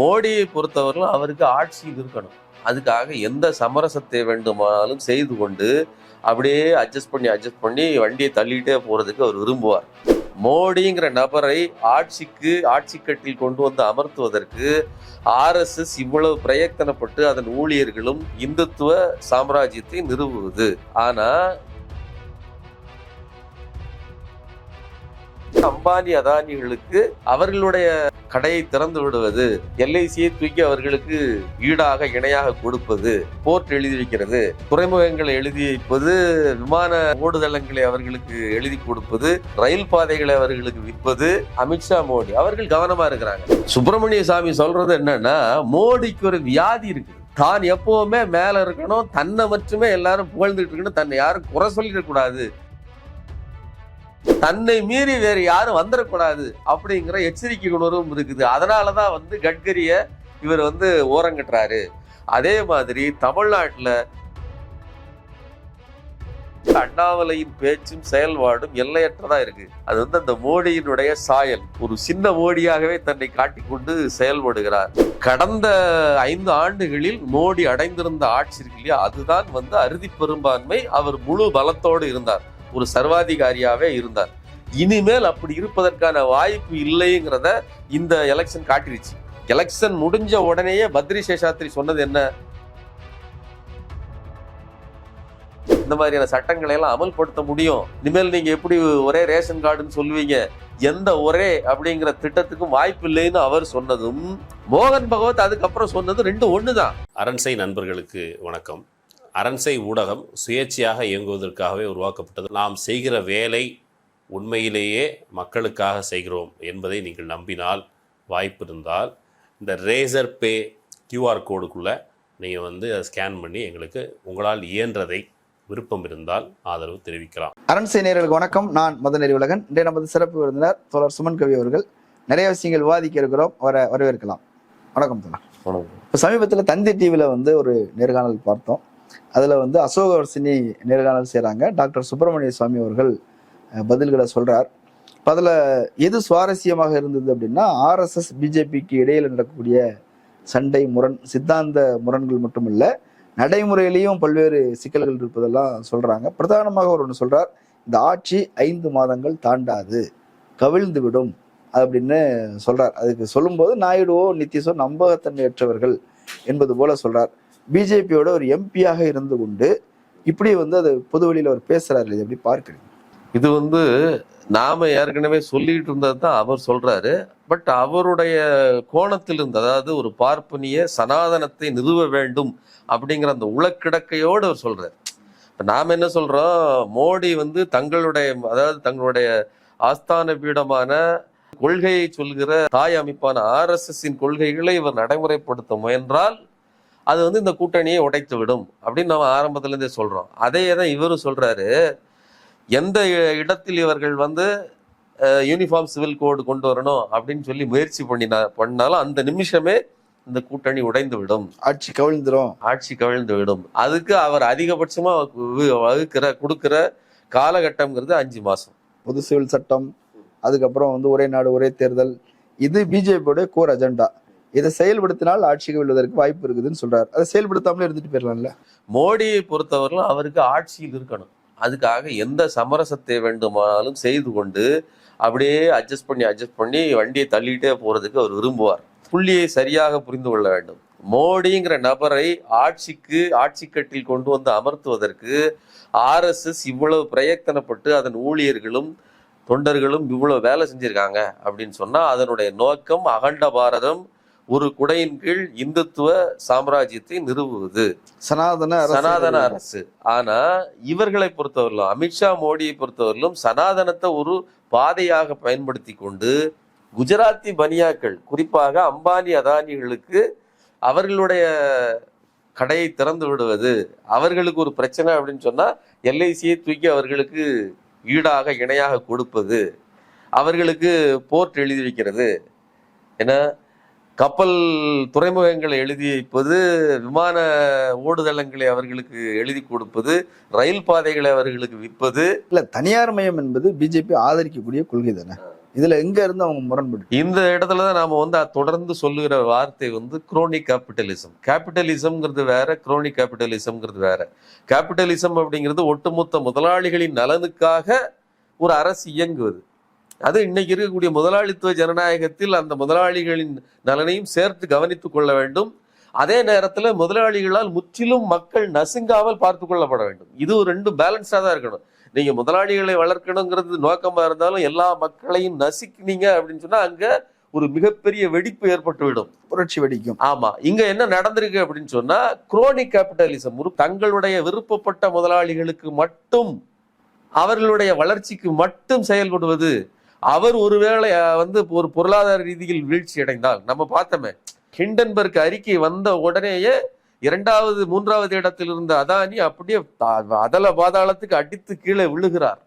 மோடியை பொறுத்தவரையிலும் அவருக்கு ஆட்சியில் இருக்கணும். அதுக்காக எந்த சமரசத்தை வேண்டுமானாலும் செய்து கொண்டு அப்படியே அட்ஜஸ்ட் பண்ணி அட்ஜஸ்ட் பண்ணி வண்டியை தள்ளிட்டே போகிறதுக்கு அவர் விரும்புவார். மோடிங்கிற நபரை ஆட்சிக்கு ஆட்சி கட்டில் கொண்டு வந்து அமர்த்துவதற்கு ஆர்எஸ்எஸ் இவ்வளவு பிரயத்தனப்பட்டு அதன் ஊழியர்களும் இந்துத்துவ சாம்ராஜ்யத்தை நிறுவுவது. ஆனால் அம்பானி அதானிகளுக்கு அவர்களுடைய கடையை திறந்து விடுவது எல்ஐசியை தூக்கி அவர்களுக்கு ஈடாக இணையாக கொடுப்பது போர்ட் எழுதி வைக்கிறது துறைமுகங்களை எழுதி வைப்பது விமான ஓடுதளங்களை அவர்களுக்கு எழுதி கொடுப்பது ரயில் பாதைகளை அவர்களுக்கு விற்பது அமித்ஷா மோடி. அவர்கள் கவனமா இருக்கிறாங்க. சுப்பிரமணிய சாமி சொல்றது என்னன்னா மோடிக்கு ஒரு வியாதி இருக்கு தான் எப்பவுமே மேல இருக்கணும் தன்னை மட்டுமே எல்லாரும் புகழ்ந்துட்டு இருக்கணும் தன்னை யாரும் குறை சொல்லிடக்கூடாது. தன்னை மீறி வேற யாரும் வந்துடக்கூடாது அப்படிங்கிற எச்சரிக்கை உணர்வும் இருக்குது. அதனாலதான் வந்து கட்கரிய இவர் வந்து ஓரங்கட்டுறாரு. அதே மாதிரி தமிழ்நாட்டுல அண்ணாமலையின் பேச்சும் செயல்பாடும் எல்லையற்றதா இருக்கு. அது வந்து அந்த மோடியினுடைய சாயல். ஒரு சின்ன மோடியாகவே தன்னை காட்டிக்கொண்டு செயல்படுகிறார். கடந்த ஐந்து ஆண்டுகளில் மோடி அடைந்திருந்த ஆட்சி இருக்கு இல்லையா? அதுதான் வந்து அறுதி பெரும்பான்மை அவர் முழு பலத்தோடு இருந்தார். ஒரு சர்வாதிகாரியாவே இருந்தார். இனிமேல் அப்படி இருப்பதற்கான வாய்ப்பு இல்லைங்கிறத இந்த எலெக்ஷன் காட்டிருச்சு. எலெக்ஷன் முடிஞ்ச உடனேயே பத்ரி சேஷாத்ரி சொன்னது என்ன? இந்த மாதிரியான சட்டங்களை எல்லாம் அமல்படுத்த முடியும். இனிமேல் நீங்க எப்படி ஒரே ரேஷன் கார்டுன்னு சொல்லுவீங்க? எந்த ஒரே அப்படிங்கிற திட்டத்துக்கும் வாய்ப்பு இல்லைன்னு அவர் சொன்னதும் மோகன் பகவத் அதுக்கப்புறம் சொன்னது ரெண்டு ஒண்ணுதான். அரண்சை நண்பர்களுக்கு வணக்கம். அரண்சை ஊடகம் சுயேட்சையாக இயங்குவதற்காகவே உருவாக்கப்பட்டது. நாம் செய்கிற வேலை உண்மையிலேயே மக்களுக்காக செய்கிறோம் என்பதை நீங்கள் நம்பினால் வாய்ப்பு இருந்தால் இந்த ரேசர் பே கியூஆர் கோடுக்குள்ளே நீங்கள் வந்து அதை ஸ்கேன் பண்ணி எங்களுக்கு உங்களால் இயன்றதை விருப்பம் இருந்தால் ஆதரவு தெரிவிக்கலாம். அரண்சை நேயர்களுக்கு வணக்கம். நான் மதநெறி உலகன் இன்றைய நமது சிறப்பு விருந்தினர் தோழர் சுமன் கவி அவர்கள். நிறைய விஷயங்கள் விவாதிக்க இருக்கிறோம். வர வரவேற்கலாம். வணக்கம் தோழர். இப்போ சமீபத்தில் தந்தி டிவியில் வந்து ஒரு நேர்காணல் பார்த்தோம். அதில் வந்து அசோகவர்சினி நேர்காணல் செய்கிறாங்க டாக்டர் சுப்பிரமணிய சுவாமி அவர்கள் பதில்களை சொல்கிறார் இப்போ அதில் எது சுவாரஸ்யமாக இருந்தது அப்படின்னா ஆர்எஸ்எஸ் பிஜேபிக்கு இடையில் நடக்கக்கூடிய சண்டை முரண் சித்தாந்த முரண்கள் மட்டும் இல்லை நடைமுறையிலையும் பல்வேறு சிக்கல்கள் இருப்பதெல்லாம் சொல்றாங்க. பிரதானமாக அவர் ஒன்று சொல்கிறார் இந்த ஆட்சி ஐந்து மாதங்கள் தாண்டாது கவிழ்ந்து விடும் அப்படின்னு சொல்றார். அதுக்கு சொல்லும்போது நாயுடுவோ நிதிஷோ நம்பகத்தன்மையற்றவர்கள் என்பது போல சொல்றார். பிஜேபியோட ஒரு எம்பியாக இருந்து கொண்டு இப்படி வந்து அது பொது அவர் பேசுறாரு. இது எப்படி பார்க்குறீங்க? இது வந்து நாம ஏற்கனவே சொல்லிட்டு இருந்தது தான் அவர் சொல்றாரு. பட் அவருடைய கோணத்திலிருந்து அதாவது ஒரு பார்ப்பனிய சனாதனத்தை நிறுவ வேண்டும் அப்படிங்கிற அந்த உளக்கிடக்கையோடு அவர் சொல்றாரு. இப்போ நாம் என்ன சொல்கிறோம் மோடி வந்து தங்களுடைய அதாவது தங்களுடைய ஆஸ்தான பீடமான கொள்கையை சொல்கிற தாய் அமைப்பான ஆர்எஸ்எஸ்ஸின் கொள்கைகளை இவர் நடைமுறைப்படுத்த முயன்றால் அது வந்து இந்த கூட்டணியை உடைத்து விடும் அப்படின்னு நம்ம ஆரம்பத்துல இருந்தே சொல்றோம். அதே தான் இவரும் சொல்றாரு. எந்த இடத்தில் இவர்கள் வந்து யூனிஃபார்ம் சிவில் கோடு கொண்டு வரணும் அப்படின்னு சொல்லி முயற்சி பண்ணினா பண்ணாலும் அந்த நிமிஷமே இந்த கூட்டணி உடைந்து விடும். ஆட்சி கவிழ்ந்துரும். ஆட்சி கவிழ்ந்து விடும். அதுக்கு அவர் அதிகபட்சமா வு- வகுக்கிற கொடுக்கிற காலகட்டம்ங்கிறது அஞ்சு மாசம். பொது சிவில் சட்டம் அதுக்கப்புறம் வந்து ஒரே நாடு ஒரே தேர்தல். இது பிஜேபியோட கோர் அஜெண்டா. இதை செயல்படுத்தினால் ஆட்சிக்கு விழுவதற்கு வாய்ப்பு இருக்குதுன்னு சொல்றாரு. அதை செயல்படுத்தாமலே இருந்துட்டு போயிடலாம்ல? மோடியை பொறுத்தவரையிலும் அவருக்கு ஆட்சியில் இருக்கணும். அதுக்காக எந்த சமரசத்தை வேண்டுமானாலும் செய்து கொண்டு அப்படியே அட்ஜஸ்ட் பண்ணி அட்ஜஸ்ட் பண்ணி வண்டியை தள்ளிட்டே போறதுக்கு அவர் விரும்புவார். புள்ளியை சரியாக புரிந்து கொள்ள வேண்டும். மோடிங்கிற நபரை ஆட்சிக்கு ஆட்சி கட்டில் கொண்டு வந்து அமர்த்துவதற்கு ஆர்எஸ்எஸ் இவ்வளவு பிரயத்தனப்பட்டு அதன் ஊழியர்களும் தொண்டர்களும் இவ்வளவு வேலை செஞ்சிருக்காங்க அப்படின்னு சொன்னா அதனுடைய நோக்கம் அகண்ட பாரதம் ஒரு குடையின் கீழ் இந்துத்துவ சாம்ராஜ்யத்தை நிறுவுவது. சனாதன சனாதன அரசு. ஆனா இவர்களை பொறுத்தவரையிலும் அமித்ஷா மோடியை பொறுத்தவரையிலும் சனாதனத்தை ஒரு பாதையாக பயன்படுத்தி கொண்டு குஜராத்தி பனியாக்கள் குறிப்பாக அம்பானி அதானிகளுக்கு அவர்களுடைய கடையை திறந்து விடுவது அவர்களுக்கு ஒரு பிரச்சனை அப்படின்னு சொன்னா எல்ஐசியை தூக்கி அவர்களுக்கு ஈடாக இணையாக கொடுப்பது அவர்களுக்கு போர்ட் எழுதி வைக்கிறது. ஏன்னா கப்பல் துறைமுகங்களை எழுதி வைப்பது விமான ஓடுதளங்களை அவர்களுக்கு எழுதி கொடுப்பது ரயில் பாதைகளை அவர்களுக்கு விற்பது. இல்ல தனியார் மயம் என்பது பிஜேபி ஆதரிக்கக்கூடிய கொள்கை தானே? இதுல எங்க இருந்து அவங்க முரண்பட்டு இந்த இடத்துல தான் நாம வந்து தொடர்ந்து சொல்லுகிற வார்த்தை வந்து குரோனிக் கேபிட்டலிசம் கேபிட்டலிசம்ங்கிறது வேற குரோனிக் கேபிட்டலிசம்ங்கிறது வேற. கேபிட்டலிசம் அப்படிங்கிறது ஒட்டுமொத்த முதலாளிகளின் நலனுக்காக ஒரு அரசு இயங்குவது. அது இன்னைக்கு இருக்கக்கூடிய முதலாளித்துவ ஜனநாயகத்தில் அந்த முதலாளிகளின் நலனையும் சேர்த்து கவனித்துக் கொள்ள வேண்டும். அதே நேரத்துல முதலாளிகளால் முற்றிலும் மக்கள் நசுங்காமல் பார்த்து கொள்ளப்பட வேண்டும். இது ஒரு ரெண்டு பேலன்ஸா தான் இருக்கணும். நீங்க முதலாளிகளை வளர்க்கணுங்கிறது நோக்கமா இருந்தாலும் எல்லா மக்களையும் நசுக்கினீங்க அப்படின்னு சொன்னா அங்க ஒரு மிகப்பெரிய வெடிப்பு ஏற்பட்டு விடும் புரட்சி வெடிக்கும். ஆமா. இங்க என்ன நடந்திருக்கு அப்படின்னு சொன்னா குரோனிக் கேபிட்டலிசம் ஒரு தங்களுடைய விருப்பப்பட்ட முதலாளிகளுக்கு மட்டும் அவர்களுடைய வளர்ச்சிக்கு மட்டும் செயல்படுவது அவர் ஒருவேளை வந்து ஒரு பொருளாதார ரீதியில் வீழ்ச்சி அடைந்தால் நம்ம பார்த்தோமே ஹிண்டன்பர்க் அறிக்கை வந்த உடனேயே இரண்டாவது மூன்றாவது இடத்தில் இருந்த அதானி அப்படியே அதல பாதாளத்துக்கு அடித்து கீழே விழுகிறார்.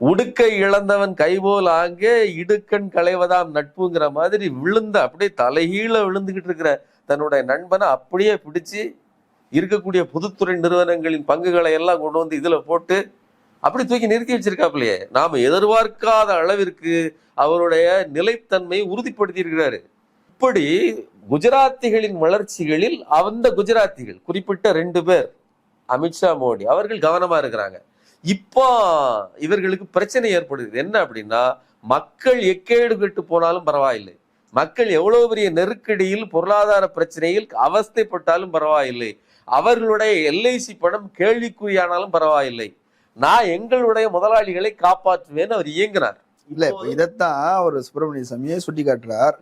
உடுக்கை இழந்தவன் கைபோல் ஆங்கே இடுக்கண் களைவதாம் நட்புங்கிற மாதிரி விழுந்த அப்படியே தலைகீழ விழுந்துகிட்டு இருக்கிற தன்னுடைய நண்பனை அப்படியே பிடிச்சு இருக்கக்கூடிய பொதுத்துறை நிறுவனங்களின் பங்குகளை எல்லாம் கொண்டு வந்து இதுல போட்டு அப்படி தூக்கி நிறுத்தி வச்சிருக்காப்லையே நாம் எதிர்பார்க்காத அளவிற்கு அவருடைய நிலைத்தன்மையை உறுதிப்படுத்தி இருக்கிறாரு. இப்படி குஜராத்திகளின் வளர்ச்சிகளில் அந்த குஜராத்திகள் குறிப்பிட்ட ரெண்டு பேர் அமித்ஷா மோடி அவர்கள் கவனமா இருக்கிறாங்க. இப்போ இவர்களுக்கு பிரச்சனை ஏற்படுது. என்ன அப்படின்னா மக்கள் எக்கேடு கெட்டு போனாலும் பரவாயில்லை. மக்கள் எவ்வளவு பெரிய நெருக்கடியில் பொருளாதார பிரச்சனையில் அவஸ்தைப்பட்டாலும் பரவாயில்லை. அவர்களுடைய எல்ஐசி பணம் கேள்விக்குறியானாலும் பரவாயில்லை. நான் எங்களுடைய முதலாளிகளை காப்பாற்றுவேன் அவர் இயங்கினார். இல்ல இப்ப இதைத்தான் ஒரு சுப்பிரமணிய சாமியே சுட்டி காட்டுறார்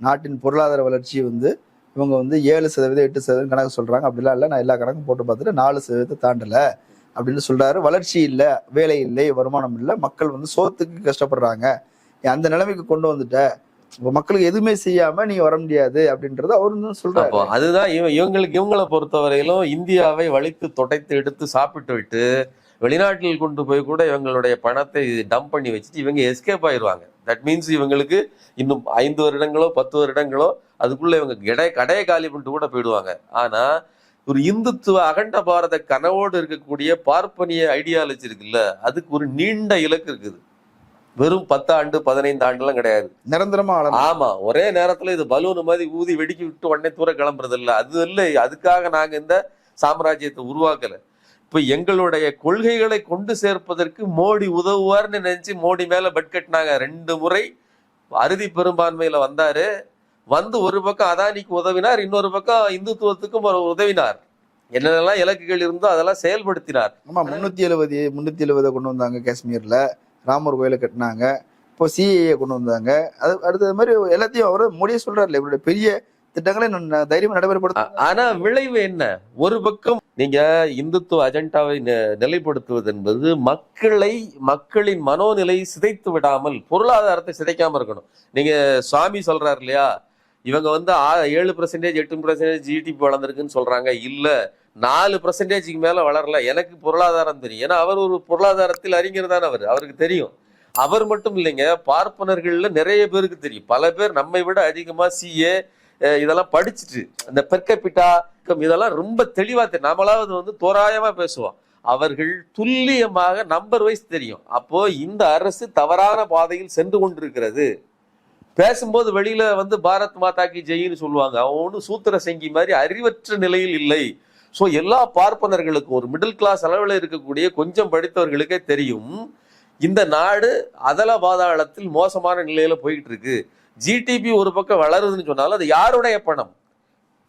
நாட்டின் பொருளாதார வளர்ச்சி வந்து இவங்க வந்து ஏழு சதவீதம் எட்டு சதவீதம் கணக்கு சொல்றாங்க. அப்படிலாம் இல்லை நான் எல்லா கணக்கும் போட்டு பார்த்துட்டு நாலு சதவீதத்தை தாண்டல அப்படின்னு சொல்றாரு. வளர்ச்சி இல்லை வேலை இல்லை வருமானம் இல்லை மக்கள் வந்து சோத்துக்கு கஷ்டப்படுறாங்க. அந்த நிலைமைக்கு கொண்டு வந்துட்ட. இப்ப மக்களுக்கு எதுவுமே செய்யாம நீங்க வர முடியாது அப்படின்றத அவரு வந்து சொல்றாரு. அப்போ அதுதான் இவ- இவங்களுக்கு இவங்களை பொறுத்தவரையிலும் இந்தியாவை வலித்து தொடைத்து எடுத்து சாப்பிட்டு விட்டு வெளிநாட்டில் கொண்டு போய் கூட இவங்களுடைய பணத்தை டம்ப் பண்ணி வச்சுட்டு இவங்க எஸ்கேப் ஆயிருவாங்க. தட் மீன்ஸ் இவங்களுக்கு இன்னும் ஐந்து வருடங்களோ பத்து வருடங்களோ அதுக்குள்ள இவங்க கடை கடையை காலி பண்ணிட்டு கூட போயிடுவாங்க. ஆனா ஒரு இந்துத்துவ அகண்ட பாரத கனவோடு இருக்கக்கூடிய பார்ப்பனிய ஐடியாலஜி இருக்குல்ல அதுக்கு ஒரு நீண்ட இலக்கு இருக்குது. வெறும் பத்து ஆண்டு பதினைந்து ஆண்டுலாம் கிடையாது. நிரந்தரமா ஆமா ஒரே நேரத்துல இது பலூன் மாதிரி ஊதி வெடிக்கி விட்டு உடனே தூர கிளம்புறது இல்ல அது இல்லை அதுக்காக நாங்க இந்த சாம்ராஜ்யத்தை உருவாக்கல. இப்ப எங்களுடைய கொள்கைகளை கொண்டு சேர்ப்பதற்கு மோடி உதவுவார்னு நினைச்சு மோடி மேல பட் கட்டினாங்க. ரெண்டு முறை அறுதி பெரும்பான்மையில வந்தாரு. வந்து ஒரு பக்கம் அதானிக்கு உதவினார் இன்னொரு பக்கம் இந்துத்துவத்துக்கும் உதவினார். என்னென்னலாம் இலக்குகள் இருந்தோ அதெல்லாம் செயல்படுத்தினார். ஆமா முன்னூத்தி எழுபது முன்னூத்தி எழுபதை கொண்டு வந்தாங்க காஷ்மீர்ல. ராமர் கோயிலை கட்டினாங்க. இப்போ சிஏஏ கொண்டு வந்தாங்க. அது அடுத்தது மாதிரி எல்லாத்தையும் அவர் மோடியே சொல்றாருல்ல இவருடைய பெரிய திட்டங்களை தைரியமா நடைமுறைப்படுத்த ஆனா விளைவு என்ன? ஒரு பக்கம் நீங்க இந்துத்துவ அஜெண்டாவை நிலைப்படுத்துவது என்பது மக்களை மக்களின் மனோநிலை சிதைத்து விடாமல் பொருளாதாரத்தை சிதைக்காம இருக்கணும். நீங்க சுவாமி சொல்றாரு இல்லையா? இவங்க வந்து ஏழு பர்சன்டேஜ் எட்டு பர்சன்டேஜ் ஜிடிபி வளர்ந்துருக்குன்னு சொல்றாங்க. இல்ல நாலு பர்சன்டேஜுக்கு மேல வளரல. எனக்கு பொருளாதாரம் தெரியும். ஏன்னா அவர் ஒரு பொருளாதாரத்தில் அறிஞர் தானே அவர். அவருக்கு தெரியும். அவர் மட்டும் இல்லைங்க பார்ப்பனர்கள்ல நிறைய பேருக்கு தெரியும். பல பேர் நம்மை விட அதிகமா சிஏ இதெல்லாம் படிச்சுட்டு இந்த பெர்கபிட்டா இதெல்லாம் ரொம்ப தெளிவா தெரியும் நம்மளாவது வந்து தோராயமா பேசுவோம். அவர்கள் துல்லியமாக நம்பர் வைஸ் தெரியும். அப்போ இந்த அரசு தவறான பாதையில் சென்று கொண்டிருக்கிறது. பேசும்போது வெளியில வந்து பாரத் மாதா கி ஜெயின்னு சொல்லுவாங்க. அவன் ஒன்றும் சூத்திர செங்கி மாதிரி அறிவற்ற நிலையில் இல்லை. ஸோ எல்லா பார்ப்பனர்களுக்கும் ஒரு மிடில் கிளாஸ் அளவில் இருக்கக்கூடிய கொஞ்சம் படித்தவர்களுக்கே தெரியும். இந்த நாடு அதல பாதாளத்தில் மோசமான நிலையில போயிட்டு இருக்கு. ஜிடிபி ஒரு பக்கம் வளருதுன்னு சொன்னாலும் அது யாருடைய பணம்?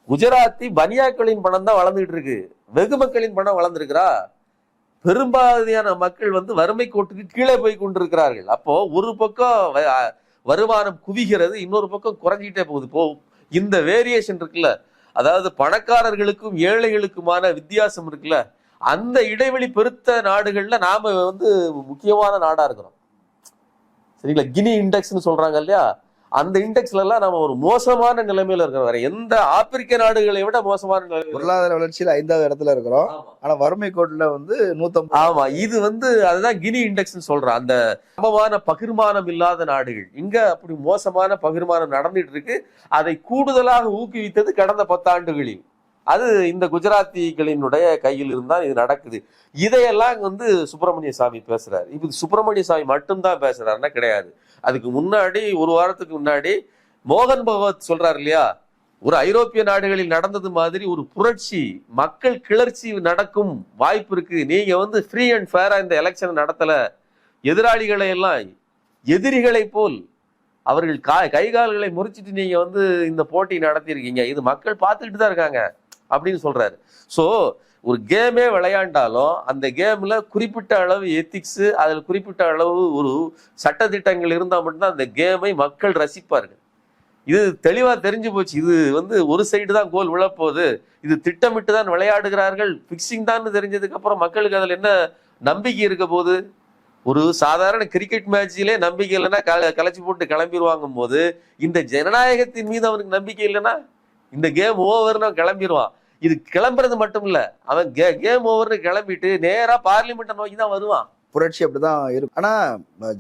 குஜராத்தி பனியாக்களின் பணம் தான் வளர்ந்துட்டு இருக்கு. வெகு மக்களின் பணம் வளர்ந்துருக்கிறா? பெரும்பாலான மக்கள் வந்து வறுமை கோட்டுக்கு கீழே போய் கொண்டிருக்கிறார்கள். அப்போ ஒரு பக்கம் வருமானம் குவிகிறது இன்னொரு பக்கம் குறைஞ்சிக்கிட்டே போகுது. போ இந்த வேரியேஷன் இருக்குல்ல அதாவது பணக்காரர்களுக்கும் ஏழைகளுக்குமான வித்தியாசம் இருக்குல்ல அந்த இடைவெளி பெருத்த நாடுகள்ல நாம வந்து முக்கியமான நாடா இருக்கிறோம். சரிங்களா? கினி இண்டெக்ஸ்னு சொல்றாங்க இல்லையா? அந்த இண்டெக்ஸ்ல எல்லாம் நம்ம ஒரு மோசமான நிலைமையில இருக்கிறோம். வேற எந்த ஆப்பிரிக்க நாடுகளை விட மோசமான நிலைமையில பொருளாதார வளர்ச்சியில ஐந்தாவது இடத்துல இருக்கிறோம். ஆனா வறுமை கோட்டுல வந்து நூத்தம்பது ஆமா இது வந்து அதுதான் கினி இண்டெக்ஸ் சொல்றேன் அந்த சமமான பகிர்மானம் இல்லாத நாடுகள். இங்க அப்படி மோசமான பகிர்மானம் நடந்துட்டு இருக்கு. அதை கூடுதலாக ஊக்குவித்தது கடந்த பத்தாண்டுகளில். அது இந்த குஜராத்திகளினுடைய கையில் இருந்தால் இது நடக்குது. இதையெல்லாம் வந்து சுப்பிரமணிய சாமி பேசுறாரு. இப்ப சுப்பிரமணிய சாமி மட்டும்தான் பேசுறாருன்னா கிடையாது. அதுக்கு முன்னாடி ஒரு வாரத்துக்கு முன்னாடி மோகன் பகவத் சொல்றாரு இல்லையா? ஒரு ஐரோப்பிய நாடுகளில் நடந்தது மாதிரி ஒரு புரட்சி மக்கள் கிளர்ச்சி நடக்கும் வாய்ப்பு இருக்கு. நீங்க வந்து ஃப்ரீ அண்ட் ஃபேரா இந்த எலெக்ஷன் நடத்தல. எதிராளிகளை எல்லாம் எதிரிகளை போல் அவர்கள் கா கைகால்களை முறிச்சிட்டு நீங்க வந்து இந்த போட்டி நடத்தியிருக்கீங்க. இது மக்கள் பார்த்துக்கிட்டு தான் இருக்காங்க. அப்படின்னு சொல்றாரு. ஸோ ஒரு கேமே விளையாண்டாலும் அந்த கேமில் குறிப்பிட்ட அளவு எத்திக்ஸு அதில் குறிப்பிட்ட அளவு ஒரு சட்டத்திட்டங்கள் இருந்தால் மட்டும்தான் அந்த கேமை மக்கள் ரசிப்பார்கள். இது தெளிவாக தெரிஞ்சு போச்சு. இது வந்து ஒரு சைடு தான் கோல் விழப்போகுது. இது திட்டமிட்டு தான் விளையாடுகிறார்கள் ஃபிக்ஸிங் தான் தெரிஞ்சதுக்கப்புறம் மக்களுக்கு அதில் என்ன நம்பிக்கை இருக்க போகுது? ஒரு சாதாரண கிரிக்கெட் மேட்ச்சிலே நம்பிக்கை இல்லைன்னா க கலைச்சி போட்டு கிளம்பிடுவாங்கும் போது இந்த ஜனநாயகத்தின் மீது அவனுக்கு நம்பிக்கை இல்லைன்னா இந்த கேம் ஓவர்னு அவன் கிளம்பிடுவான் இது கிளம்புறது மட்டும் இல்ல. அவன் கே கேம் ஓவர்னு கிளம்பிட்டு நேரா பார்லிமெண்ட்டை நோக்கி தான் வருவான். புரட்சி அப்படிதான் இருக்கும். ஆனா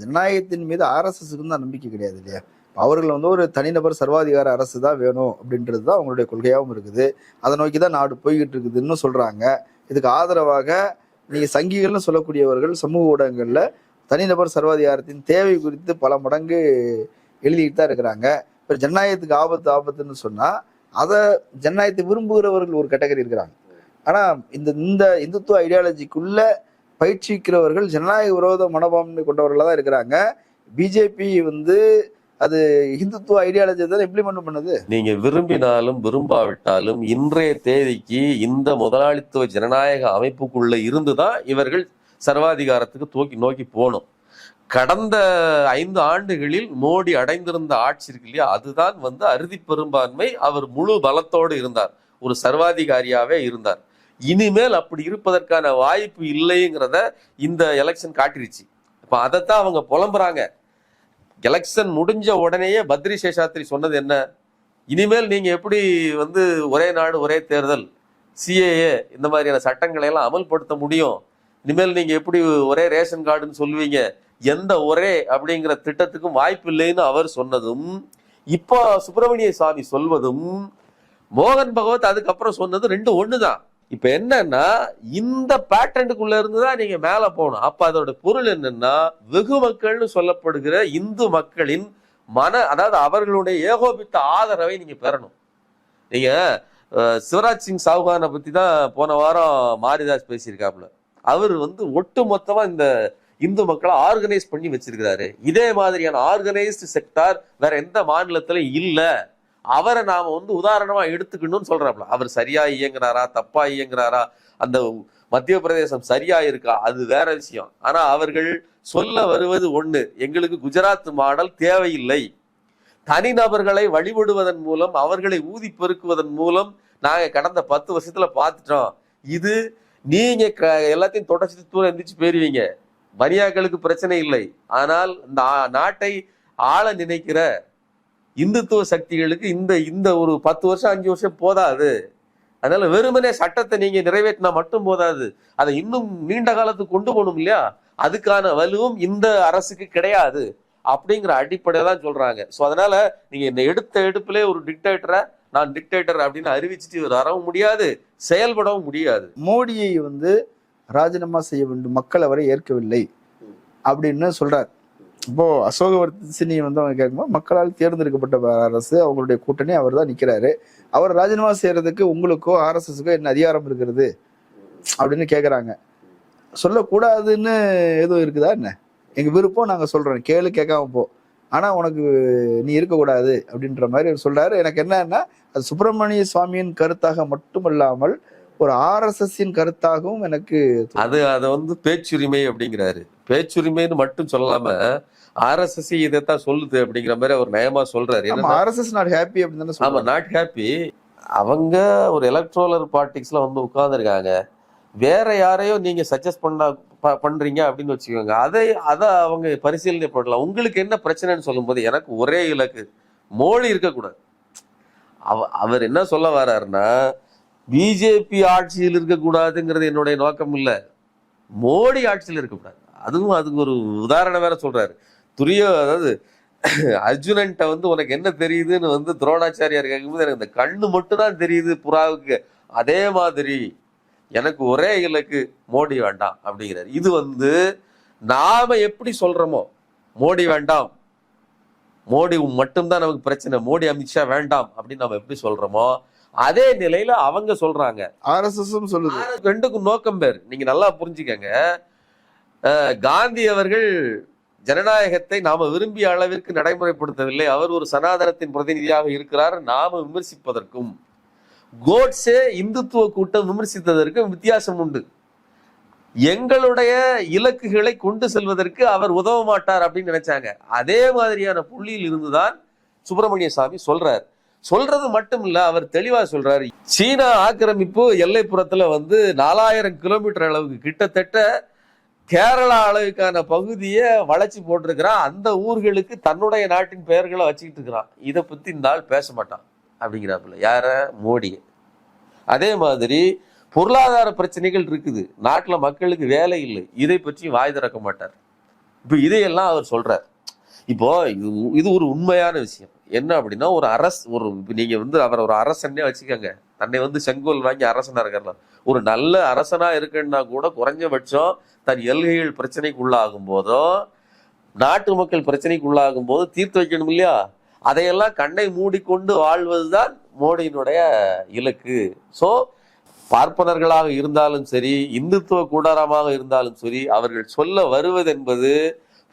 ஜனநாயகத்தின் மீது ஆர்எஸ்எஸ்க்கு தான் நம்பிக்கை கிடையாது இல்லையா? அவர்கள் வந்து ஒரு தனிநபர் சர்வாதிகார அரசு தான் வேணும் அப்படின்றது தான் அவங்களுடைய கொள்கையாகவும் இருக்குது. அதை நோக்கி தான் நாடு போய்கிட்டு இருக்குதுன்னு சொல்றாங்க. இதுக்கு ஆதரவாக நீங்க சங்கிகள்னு சொல்லக்கூடியவர்கள் சமூக ஊடகங்கள்ல தனிநபர் சர்வாதிகாரத்தின் தேவை குறித்து பல மடங்கு எழுதிட்டு தான் இருக்கிறாங்க. இப்போ ஜனநாயகத்துக்கு ஆபத்து ஆபத்துன்னு சொன்னால் அதை ஜனநாயகத்தை விரும்புகிறவர்கள் ஒரு கேட்டகரி இருக்கிறாங்க. ஆனால் இந்த இந்த இந்துத்துவ ஐடியாலஜிக்குள்ள பயிற்சிக்கிறவர்கள் ஜனநாயக விரோத மனோபான்மை கொண்டவர்களாக தான் இருக்கிறாங்க. பிஜேபி வந்து அது இந்துத்துவ ஐடியாலஜி தான் இம்ப்ளிமெண்ட் பண்ணுது? நீங்க விரும்பினாலும் விரும்பாவிட்டாலும் இன்றைய தேதிக்கு இந்த முதலாளித்துவ ஜனநாயக அமைப்புக்குள்ள இருந்துதான் இவர்கள் சர்வாதிகாரத்துக்கு தூக்கி நோக்கி போகணும். கடந்த ஐந்து ஆண்டுகளில் மோடி அடைந்திருந்த ஆட்சி இருக்கு இல்லையா? அதுதான் வந்து அறுதி பெரும்பான்மை. அவர் முழு பலத்தோடு இருந்தார். ஒரு சர்வாதிகாரியாவே இருந்தார். இனிமேல் அப்படி இருப்பதற்கான வாய்ப்பு இல்லைங்கிறத இந்த எலெக்ஷன் காட்டிருச்சு. இப்போ அதைத்தான் அவங்க புலம்புறாங்க. எலெக்ஷன் முடிஞ்ச உடனேயே பத்ரி சேஷாத்ரி சொன்னது என்ன? இனிமேல் நீங்க எப்படி வந்து ஒரே நாடு ஒரே தேர்தல் சிஏஏ இந்த மாதிரியான சட்டங்களை எல்லாம் அமல்படுத்த முடியும்? இனிமேல் நீங்க எப்படி ஒரே ரேஷன் கார்டுன்னு சொல்லுவீங்க? எந்த ஒரே அப்படிங்கிற திட்டத்துக்கும் வாய்ப்பு இல்லைன்னு அவர் சொன்னதும் இப்போ சுப்பிரமணிய சாமி சொல்வதும் மோகன் பகவத் அதுக்கப்புறம் சொன்னது ரெண்டு ஒண்ணுதான். இப்ப என்னன்னா இந்த பேட்டர்னுக்குள்ள இருந்து தான் நீங்க மேல போகணும். அப்ப அதோட பொருள் என்னன்னா வெகு மக்கள்னு சொல்லப்படுகிற இந்து மக்களின் மன அதாவது அவர்களுடைய ஏகோபித்த ஆதரவை நீங்க பெறணும். நீங்க சிவராஜ் சிங் சவுகானை பத்தி தான் போன வாரம் மாரிதாஸ் பேசியிருக்காப்புல. அவர் வந்து ஒட்டு மொத்தமா இந்த இந்து மக்களை ஆர்கனைஸ் பண்ணி வச்சிருக்கிறாரு. இதே மாதிரியான ஆர்கனைஸ்டு செக்டார் வேற எந்த மாநிலத்துல இல்ல. அவரை நாம வந்து உதாரணமா எடுத்துக்கணும்னு சொல்றாப்ல. அவர் சரியா இயங்குறாரா தப்பா இயங்குறாரா அந்த மத்திய பிரதேசம் சரியா இருக்கா? அது வேற விஷயம். ஆனா அவர்கள் சொல்ல வருவது ஒண்ணு. எங்களுக்கு குஜராத் மாடல் தேவையில்லை. தனிநபர்களை வழிபடுவதன் மூலம் அவர்களை ஊதி பெருக்குவதன் மூலம் நாங்க கடந்த பத்து வருஷத்துல பார்த்துட்டோம். இது நீங்க க- எல்லாத்தையும் தொடர்ச்சி தூரம் எந்திரிச்சு போயிருவீங்க பனியாக்களுக்கு பிரச்சனை இல்லை. ஆனால் இந்த நாட்டை ஆள நினைக்கிற இந்துத்துவ சக்திகளுக்கு இந்த இந்த ஒரு பத்து வருஷம் அஞ்சு வருஷம் போதாது. அதனால வெறுமனே சட்டத்தை நீங்க நிறைவேற்றினா மட்டும் போதாது. அதை இன்னும் நீண்ட காலத்துக்கு கொண்டு போகணும் இல்லையா? அதுக்கான வலுவும் இந்த அரசுக்கு கிடையாது. அப்படிங்கிற அடிப்படையில தான் சொல்றாங்க. ஸோ அதனால நீங்க இந்த எடுத்த எடுப்பிலே ஒரு டிக்டேட்டரை நான் டிக்டேட்டர் அப்படின்னு அறிவிச்சுட்டு வரவும் முடியாது. செயல்படவும் முடியாது. மோடியை வந்து ராஜினாமா செய்ய வேண்டும். மக்கள் அவரை ஏற்கவில்லை. அப்படின்னு சொல்றார். இப்போ அசோகவர்த்தினி வந்து அவங்க கேட்கும்போது மக்களால் தேர்ந்தெடுக்கப்பட்ட அரசு அவங்களுடைய கூட்டணி அவர் தான் நிற்கிறாரு அவர் ராஜினாமா செய்யறதுக்கு உங்களுக்கோ ஆர்எஸ்எஸ்க்கோ என்ன அதிகாரம் இருக்கிறது? அப்படின்னு கேட்குறாங்க சொல்லக்கூடாதுன்னு எதுவும் இருக்குதா என்ன? எங்கள் விருப்பம் நாங்கள் சொல்கிறோம் கேளு கேட்காம போ. ஆனால் உனக்கு நீ இருக்கக்கூடாது அப்படின்ற மாதிரி அவர் எனக்கு என்னன்னா அது சுப்பிரமணிய சுவாமியின் கருத்தாக மட்டுமல்லாமல் ஒரு ஆர்எஸ்எஸ்ஸின் கருத்தாகவும் எனக்கு அது அதை வந்து பேச்சுரிமை அப்படிங்கிறாரு. பேச்சுரிமைன்னு மட்டும் சொல்லாம ஆர்எஸ்எஸ் இதைத்தான் சொல்லுது அப்படிங்கிற மாதிரி அவர் நயமா சொல்றாரு. ஆர்எஸ்எஸ் நாட் ஹாப்பி அப்படின்னு ஆமா நாட் ஹாப்பி அவங்க ஒரு எலக்ட்ரோலர் பாலிடிக்ஸ்ல வந்து உட்கார்ந்துருக்காங்க. வேற யாரையோ நீங்க சஜஸ்ட் பண்ண பண்றீங்க அப்படின்னு வச்சுக்கோங்க. அதை அதை அவங்க பரிசீலனை பண்ணலாம். உங்களுக்கு என்ன பிரச்சனைன்னு சொல்லும்போது எனக்கு ஒரே இலக்கு. மோடி இருக்கக்கூடாது. அவ அவர் என்ன சொல்ல வர்றாருன்னா பிஜேபி ஆட்சியில் இருக்கக்கூடாதுங்கிறது என்னுடைய நோக்கம் இல்லை. மோடி ஆட்சியில் இருக்கக்கூடாது. அதுவும் அதுக்கு ஒரு உதாரணம் வேற சொல்றாரு. துரிய அதாவது அர்ஜுனன்ட்ட வந்து உனக்கு என்ன தெரியுதுன்னு வந்து துரோணாச்சாரியார் கேட்கும்போது எனக்கு இந்த கண்ணு மட்டும் தான் தெரியுது புறாவுக்கு. அதே மாதிரி எனக்கு ஒரே இலக்கு மோடி வேண்டாம் அப்படிங்கிறாரு. இது வந்து நாம எப்படி சொல்றோமோ மோடி வேண்டாம். மோடி மட்டும்தான் நமக்கு பிரச்சனை. மோடி அமித்ஷா வேண்டாம் அப்படின்னு நம்ம எப்படி சொல்றோமோ அதே நிலையில அவங்க சொல்றாங்க. ஆர்எஸ்எஸும் சொல்லுது. ரெண்டுக்கும் நோக்கம் பேர் நீங்க நல்லா புரிஞ்சுக்கங்க. காந்தி அவர்கள் ஜனநாயகத்தை நாம விரும்பிய அளவிற்கு நடைமுறைப்படுத்தவில்லை. அவர் ஒரு சனாதனத்தின் பிரதிநிதியாக இருக்கிறார். நாம விமர்சிப்பதற்கும் கோட்ஸே இந்துத்துவ கூட்டம் விமர்சித்ததற்கும் வித்தியாசம் உண்டு. எங்களுடைய இலக்குகளை கொண்டு செல்வதற்கு அவர் உதவ மாட்டார் அப்படின்னு நினைச்சாங்க. அதே மாதிரியான புள்ளியில் இருந்துதான் சுப்பிரமணிய சாமி சொல்றார். சொல்றது மட்டும் இல்ல அவர் தெளிவா சொல்றாரு. சீனா ஆக்கிரமிப்பு எல்லைப்புறத்துல வந்து நாலாயிரம் கிலோமீட்டர் அளவுக்கு கிட்டத்தட்ட கேரளா அளவுக்கான பகுதியை வளைச்சு போட்டிருக்கிறான். அந்த ஊர்களுக்கு தன்னுடைய நாட்டின் பெயர்களை வச்சுக்கிட்டு இருக்கிறான். இதை பத்தி இந்த ஆள் பேச மாட்டான் அப்படிங்கிறாப்புல. யார? மோடி அதே மாதிரி பொருளாதார பிரச்சனைகள் இருக்குது. நாட்டில் மக்களுக்கு வேலை இல்லை. இதை பற்றி வாய் திறக்க மாட்டார். இப்போ இதையெல்லாம் அவர் சொல்றார். இப்போ இது இது ஒரு உண்மையான விஷயம். என்ன அப்படின்னா ஒரு அரசு ஒரு இப்ப நீங்க வந்து அவர் ஒரு அரசன்னே வச்சுக்கோங்க. தன்னை வந்து செங்கோல் வாங்கி அரசனா இருக்கலாம் ஒரு நல்ல அரசனா இருக்குன்னா கூட குறைஞ்சபட்சம் தன் எல்கைகள் பிரச்சனைக்கு உள்ளாகும் போதோ நாட்டு மக்கள் பிரச்சனைக்கு உள்ளாகும் போது தீர்த்து வைக்கணும் இல்லையா? அதையெல்லாம் கண்ணை மூடிக்கொண்டு வாழ்வதுதான் மோடியினுடைய இலக்கு. சோ பார்ப்பனர்களாக இருந்தாலும் சரி இந்துத்துவ கூடாரமாக இருந்தாலும் சரி அவர்கள் சொல்ல வருவது என்பது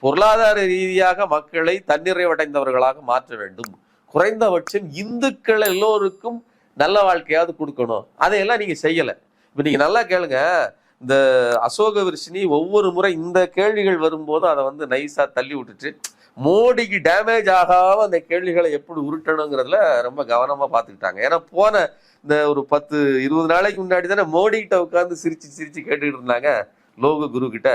பொருளாதார ரீதியாக மக்களை தன்னிறைவடைந்தவர்களாக மாற்ற வேண்டும். குறைந்தபட்சம் இந்துக்கள் எல்லோருக்கும் நல்ல வாழ்க்கையாவது கொடுக்கணும். அதையெல்லாம் நீங்க செய்யலை. இப்போ நீங்க நல்லா கேளுங்க. இந்த அசோக விருஷினி ஒவ்வொரு முறை இந்த கேள்விகள் வரும்போது அதை வந்து நைஸா தள்ளி விட்டுட்டு மோடிக்கு டேமேஜ் ஆகாம அந்த கேள்விகளை எப்படி உருட்டணுங்கிறதுல ரொம்ப கவனமா பார்த்துக்கிட்டாங்க. ஏன்னா போன இந்த ஒரு பத்து இருபது நாளைக்கு முன்னாடி தானே மோடி கிட்ட உட்காந்து சிரிச்சு சிரிச்சு கேட்டுக்கிட்டு இருந்தாங்க லோக குரு கிட்ட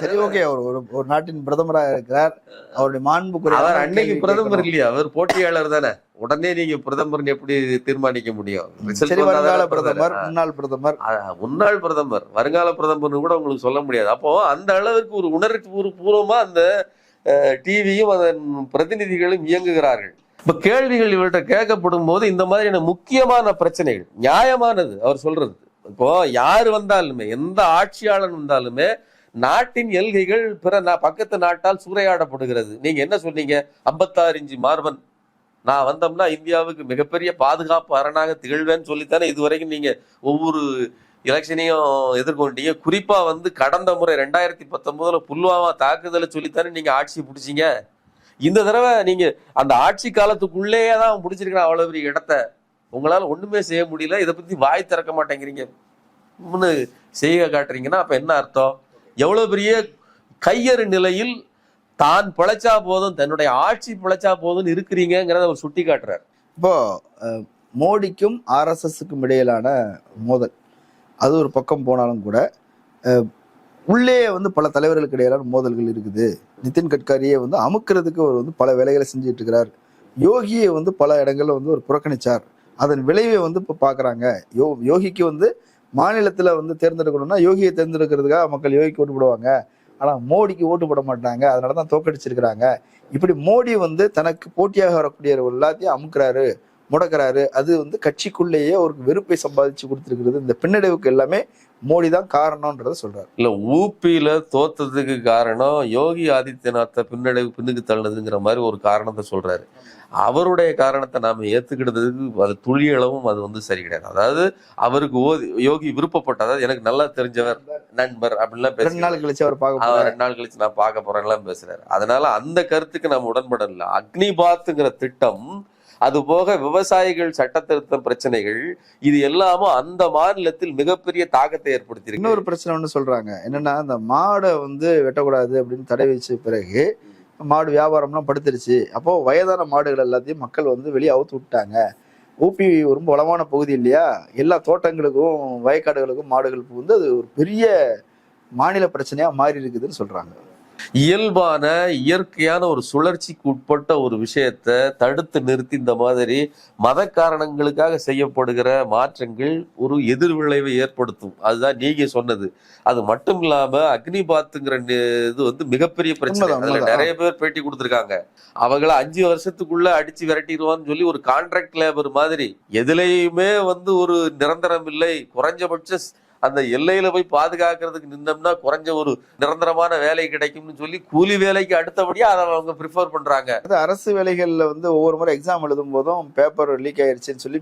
சரி ஓகே. அவர் ஒரு ஒரு நாட்டின் பிரதமராக இருக்கிறார். அவருடைய மாண்புக்குரிய அவர் அன்னைக்கு பிரதமர். இல்லையா? அவர் போட்டியாளர் தானே. உடனே நீங்க பிரதமர்னு எப்படி தீர்மானிக்க முடியும்? வருங்கால பிரதமர். பிரதமர். முன்னாள் பிரதமர். முன்னாள் பிரதமர். வருங்கால பிரதமர்னு கூட உங்களுக்கு சொல்ல முடியாது. அப்போ அந்த அளவுக்கு ஒரு உணர்ச்சி பூர்வமா அந்த டிவியும் அதன் பிரதிநிதிகளும் இயங்குகிறார்கள். இப்ப கேள்விகள் இவர்கிட்ட கேட்கப்படும் போது இந்த மாதிரியான முக்கியமான பிரச்சனைகள் நியாயமானது அவர் சொல்றது. இப்போ யார் வந்தாலுமே எந்த ஆட்சியாளன் வந்தாலுமே நாட்டின் எல்கைகள் பிற நா- பக்கத்து நாட்டால் சூறையாடப்படுகிறது. நீங்க என்ன சொன்னீங்க? ஐம்பத்தாறு இஞ்சு மார்பன். நான் வந்தோம்னா இந்தியாவுக்கு மிகப்பெரிய பாதுகாப்பு அரணாக திகழ்வேன்னு சொல்லித்தானே இதுவரைக்கும் நீங்க ஒவ்வொரு எலெக்ஷனையும் எதிர்கொண்டீங்க. குறிப்பா வந்து கடந்த முறை ரெண்டாயிரத்தி பத்தொன்பதுல புல்வாமா தாக்குதலை சொல்லித்தானே நீங்க ஆட்சி பிடிச்சீங்க. இந்த தடவை நீங்க அந்த ஆட்சி காலத்துக்குள்ளேயே தான் பிடிச்சிருக்கிற அவ்வளவு பெரிய இடத்த உங்களால ஒண்ணுமே செய்ய முடியல. இதை பத்தி வாய் திறக்க மாட்டேங்கிறீங்க. முன்னு செய்ய காட்டுறீங்கன்னா அப்ப என்ன அர்த்தம்? எவ்வளோ பெரிய கையறு நிலையில் தான் பிழைச்சா போதும் தன்னுடைய ஆட்சி பிழைச்சா போதும்னு இருக்கிறீங்கிறத அவர் சுட்டி காட்டுறார் இப்போ மோடிக்கும் ஆர்எஸ்எஸ்க்கும் இடையிலான மோதல். அது ஒரு பக்கம் போனாலும் கூட உள்ளே வந்து பல தலைவர்களுக்கு இடையிலான மோதல்கள் இருக்குது. நிதின் கட்காரியை வந்து அமுக்கிறதுக்கு அவர் வந்து பல வேலைகளை செஞ்சுட்டு இருக்கிறார். யோகியை வந்து பல இடங்களில் வந்து ஒரு புறக்கணிச்சார். அதன் விளைவை வந்து இப்போ பார்க்குறாங்க யோ யோகிக்கு வந்து மாநிலத்தில் வந்து தேர்ந்தெடுக்கணும்னா யோகியை தேர்ந்தெடுக்கிறதுக்காக மக்கள் யோகிக்கு ஓட்டு போடுவாங்க. ஆனால் மோடிக்கு ஓட்டு போட மாட்டாங்க. அதனால தான் தோக்கடிச்சிருக்கிறாங்க. இப்படி மோடி வந்து தனக்கு போட்டியாக வரக்கூடிய எல்லாத்தையும் அமுக்குறாரு. முடக்கிறாரு. அது வந்து கட்சிக்குள்ளேயே அவருக்கு வெறுப்பை சம்பாதிச்சு கொடுத்துருக்கிறது. இந்த பின்னடைவுக்கு எல்லாமே மோடி தான் காரணம்ன்றத சொல்றாரு. இல்ல ஊபியில தோத்ததுக்கு காரணம் யோகி ஆதித்யநாத்தை பின்னடைவு பின்னுக்கு தள்ளுனதுங்கிற மாதிரி ஒரு காரணத்தை சொல்றாரு. அவருடைய காரணத்தை நாம ஏத்துக்கிட்டதுக்கு அது துளியளவும் அது வந்து சரி கிடையாது. அதாவது அவருக்கு ஓ- யோகி விருப்பப்பட்ட அதாவது எனக்கு நல்லா தெரிஞ்சவர் நண்பர் அப்படின்லாம் ரெண்டு பேசுறாரு நாள் கழிச்சு அவர் பார்க்க ரெண்டு நாள் கழிச்சு நான் பார்க்க போறேன்லாம் பேசுறாரு. அதனால அந்த கருத்துக்கு நம்ம உடன்படல. அக்னிபாத்துங்கிற திட்டம் அதுபோக விவசாயிகள் சட்ட திருத்த பிரச்சனைகள் இது எல்லாமும் அந்த மாநிலத்தில் மிகப்பெரிய தாக்கத்தை ஏற்படுத்தி இன்னொரு பிரச்சனை ஒன்று சொல்றாங்க. என்னன்னா அந்த மாடை வந்து வெட்டக்கூடாது அப்படின்னு தடை வச்ச பிறகு மாடு வியாபாரம்லாம் படுத்துருச்சு. அப்போ வயதான மாடுகள் எல்லாத்தையும் மக்கள் வந்து வெளியே அவுத்து விட்டாங்க. ஊபி ரொம்ப வளமான பகுதி இல்லையா? எல்லா தோட்டங்களுக்கும் வயக்காடுகளுக்கும் மாடுகள் புகுந்து அது ஒரு பெரிய மாநில பிரச்சனையா மாறி இருக்குதுன்னு சொல்றாங்க. இயல்பான இயற்கையான ஒரு சுழற்சிக்கு உட்பட்ட ஒரு விஷயத்தை தடுத்து நிறுத்தி இந்த மாதிரி மத காரணங்களுக்காக செய்யப்படுகிற மாற்றங்கள் ஒரு எதிர்விளைவை ஏற்படுத்தும். அதுதான் நீங்க சொன்னது. அது மட்டும் இல்லாம அக்னிபாத்துங்கிற நி- இது வந்து மிகப்பெரிய பிரச்சனை. அதுல. நிறைய பேர் பேட்டி கொடுத்திருக்காங்க. அவங்கள அஞ்சு வருஷத்துக்குள்ள அடிச்சு விரட்டிடுவான்னு சொல்லி ஒரு கான்ட்ராக்ட் லேபர் மாதிரி. எதுலையுமே வந்து ஒரு நிரந்தரம் இல்லை. குறைஞ்சபட்ச அந்த எல்லையில போய் பாதுகாக்கிறதுக்கு நின்னோம்னா குறைஞ்ச ஒரு நிரந்தரமான வேலை கிடைக்கும்னு சொல்லி கூலி வேலைக்கு அடுத்தபடியா அதை அவங்க ப்ரிஃபர் பண்றாங்க. அது அரசு வேலைகள்ல வந்து ஒவ்வொரு முறை எக்ஸாம் எழுதும் போதும் பேப்பர் லீக் ஆயிருச்சுன்னு சொல்லி